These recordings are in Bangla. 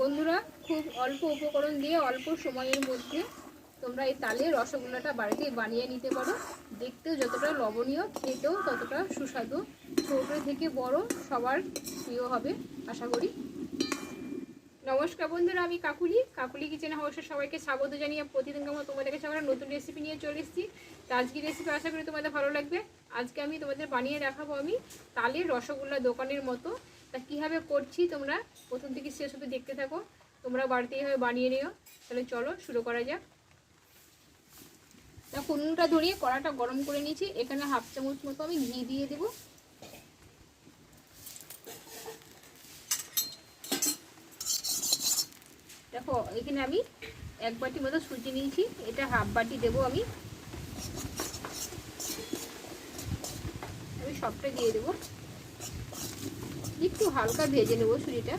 বন্ধুরা, খুব অল্প উপকরণ দিয়ে অল্প সময়ের মধ্যে তোমরা এই তালের রসগোল্লাটা বাড়িতে বানিয়ে নিতে পারো। দেখতেও যতটা লবণীয়, খেতেও ততটা সুস্বাদু। ছোট থেকে বড় সবার প্রিয় হবে, আশা করি। নমস্কার বন্ধুরা, আমি কাকুলি। কাকুলি কিচেনে হাউসে সবাইকে স্বাগত জানিয়ে প্রতিদিন আমার তোমাদের কাছে আমরা নতুন রেসিপি নিয়ে চলে এসেছি। তো আজকের রেসিপি আশা করি তোমাদের ভালো লাগবে। আজকে আমি তোমাদের বানিয়ে দেখাবো আমি তালের রসগোল্লা দোকানের মতো। তা কীভাবে করছি তোমরা? প্রথম থেকে শেষ অবধি দেখতে থাকো। তোমরা বাড়িতে এইভাবে বানিয়ে নিও। তাহলে চলো শুরু করা যাক। তা কুনুটা ধরিয়ে কড়াটা গরম করে নিয়েছি। এখানে হাফ চামচ মতো আমি ঘি দিয়ে দেবো। দেখো, এখানে আমি এক বাটি মতো সুজি নিয়েছি। এটা হাফ বাটি দেবো আমি। আমি সবটা দিয়ে দেবো। একটু হালকা ভেজে নেব সুজিটা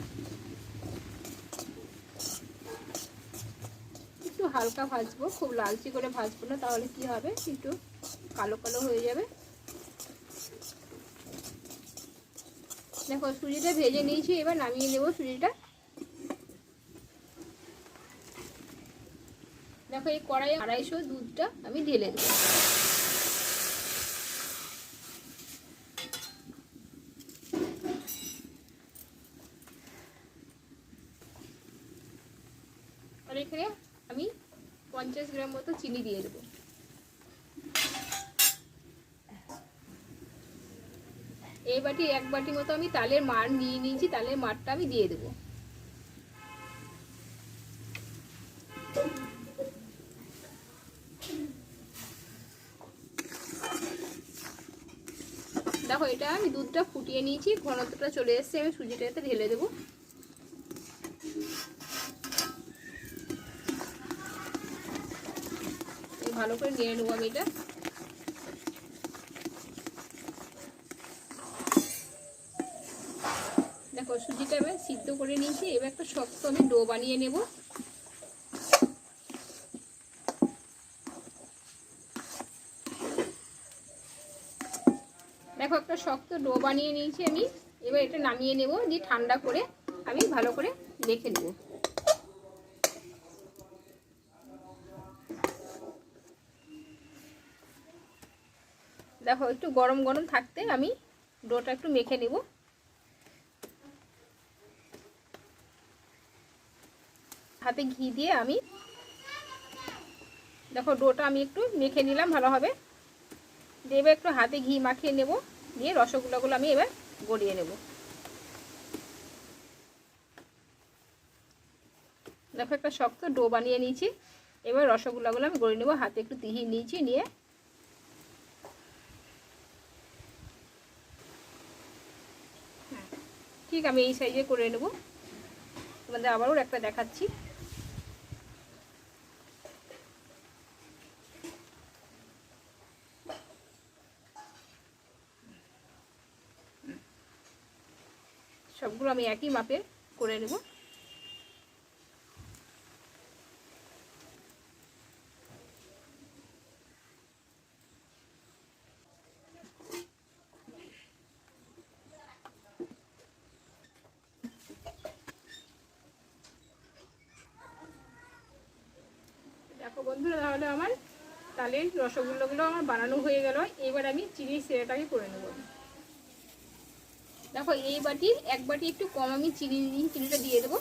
একটু হালকা ভাজবো, খুব লালচি করে ভাজবো না, তাহলে কি হবে? একটু কালো কালো হয়ে যাবে। দেখো সুজিটা ভেজে নিয়েছি, এবার নামিয়ে নেব সুজিটা দেখো, এই কড়াইয়ে আড়াইশো দুধটা আমি ঢেলে দেবো। আর এখানে আমি পঞ্চাশ গ্রাম মতো চিনি দিয়ে দেবো। এই বাটি এক বাটি মতো আমি তালের মার নিয়ে নিয়েছি, তালের মারটা আমি দিয়ে দেবো। দেখো, এটা আমি দুধটা ফুটিয়ে নিয়েছি, ঘনত্বটা চলে এসছে, আমি সুজিটাতে ঢেলে দেবো। ভালো করে নিয়ে নেব আমি এটা। দেখো, সুজিটা এবার সিদ্ধ করে নিয়েছি, এবার একটা শক্ত আমি ডো বানিয়ে নেব। দেখো, একটা শক্ত ডো বানিয়ে নিয়েছি আমি, এবার এটা নামিয়ে নেব, দিয়ে ঠান্ডা করে আমি ভালো করে রেখে নেব। দেখো, একটু গরম গরম থাকতে আমি ডোটা একটু মেখে নেব। হাতে ঘি দিয়ে আমি, দেখো, ডোটা আমি একটু মেখে নিলাম ভালোভাবে। দিয়ে এবার একটু হাতে ঘি মাখিয়ে নেব, দিয়ে রসগোল্লাগুলো আমি এবার গড়িয়ে নেব। দেখো, একটা শক্ত ডো বানিয়ে নিয়েছি। এবার রসগোল্লাগুলো আমি গড়িয়ে নেব, হাতে একটু তিহি নিয়েছি, নিয়ে ঠিক আমি এই সাইজে করে নেব। তোমাদের আবারও একটা দেখাচ্ছি। সবগুলো আমি একই মাপের করে নেব দেখো বন্ধুরা তাহলে আমার। তালের রসগোল্লাগুলো আমার বানানো হয়ে গেল। এবার আমি চিনি সেরাটাকে করে নেব। দেখো, এই বাটি, এক বাটি একটু কম আমি চিনি চিনিটা দিয়ে দেবো।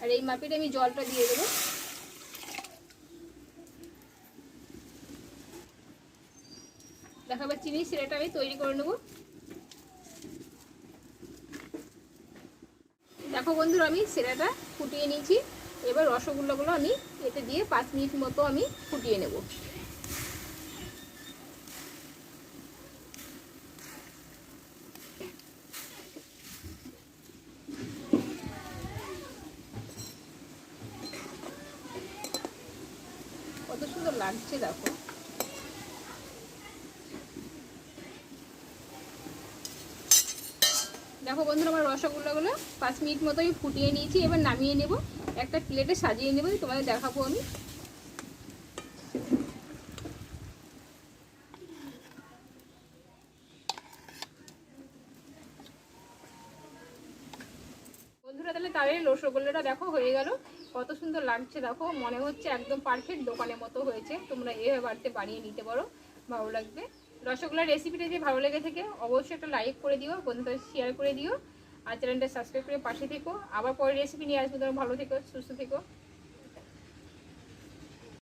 আর এই মাপের আমি জলটা দিয়ে দেবো। দেখো, এবার চিনি সিরাটা আমি তৈরি করে নেব। দেখো বন্ধুরা, আমি সেরাটা ফুটিয়ে নিয়েছি। এবার রসগোল্লাগুলো আমি এতে দিয়ে পাঁচ মিনিট মতো আমি ফুটিয়ে নেব। কত সুন্দর লাগছে, দেখো। দেখো বন্ধুরা, আমার রসগোল্লাগুলো পাঁচ মিনিট মতো আমি ফুটিয়ে নিয়েছি, এবার নামিয়ে নেব। একটা প্লেটে সাজিয়ে নেবে, তোমাদের দেখাবো আমি। বন্ধুরা, তাহলে তাদের রসগোল্লাটা দেখো, হয়ে গেল। কত সুন্দর লাগছে, দেখো। মনে হচ্ছে একদম পারফেক্ট দোকানের মতো হয়েছে। তোমরা এভাবে বাড়িতে বানিয়ে নিতে পারো, ভালো লাগবে। রসগোল্লার রেসিপিটা যদি ভালো লেগে থাকে, অবশ্যই একটা লাইক করে দিও, বন্ধুদের শেয়ার করে দিও। আর চ্যানেলটা সাবস্ক্রাইব করে পাশে থেকো। আবার পরের রেসিপি নিয়ে আসব, তোমরা ভালো থেকো, সুস্থ থেকো।